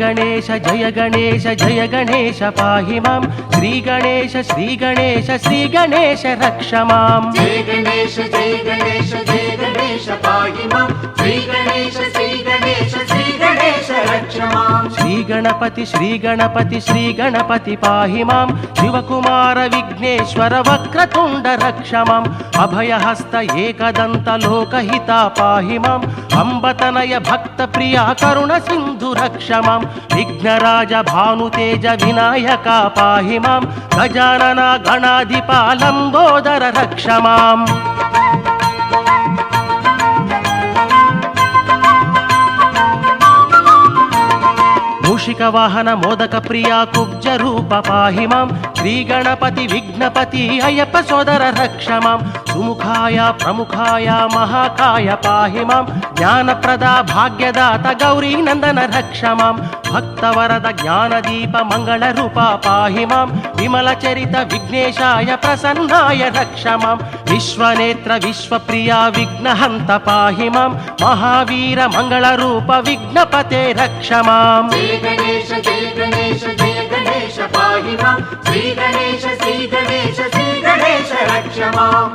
జయ గణేశ జయ గణేశ పాహి మాం. శ్రీ గణేశ శ్రీ గణేశ శ్రీ గణేశ రక్ష మాం. జయ గణేశ జయ గణేశ జయ గణేశ శ్రీ గణపతి శ్రీ గణపతి శ్రీ గణపతి పాహి మాం. శివకుమార విఘ్నేశ్వర వక్రతుండ రక్షమాం అభయహస్త ఏకదంత లోకహిత పాహి మాం. అంబతనయ భక్త ప్రియ కరుణ సింధు రక్షమాం విఘ్నరాజ భానుతేజ వినాయక పాహి మాం. గజానన గణాధిపాలంబోదర రక్షమాం మూషిక వాహన మోదక ప్రియా కుబ్జ రూప పాహి మాం శ్రీ గణపతి విఘ్నపతి అయ్యప్ప సోదర రక్ష మాం సుముఖాయ ప్రముఖాయ మహాకాయ పాహి మాం జ్ఞానప్రద భాగ్యదాత గౌరీ నందన రక్ష మాం భక్తవరద జ్ఞానదీప మంగళ రూప పాహి మాం విమల చరిత విఘ్నేశాయ ప్రసన్నాయ రక్ష మాం విశ్వనేత్ర విశ్వప్రియ విఘ్నహంత పాహి మాం మహావీర మంగళ రూప విఘ్నపతే రక్ష మాం జయ గణేశ జయ గణేశ జయ గణేశ పాహి మాం శ్రీ గణేశ శ్రీ గణేశ శ్రీ గణేశ రక్ష మాం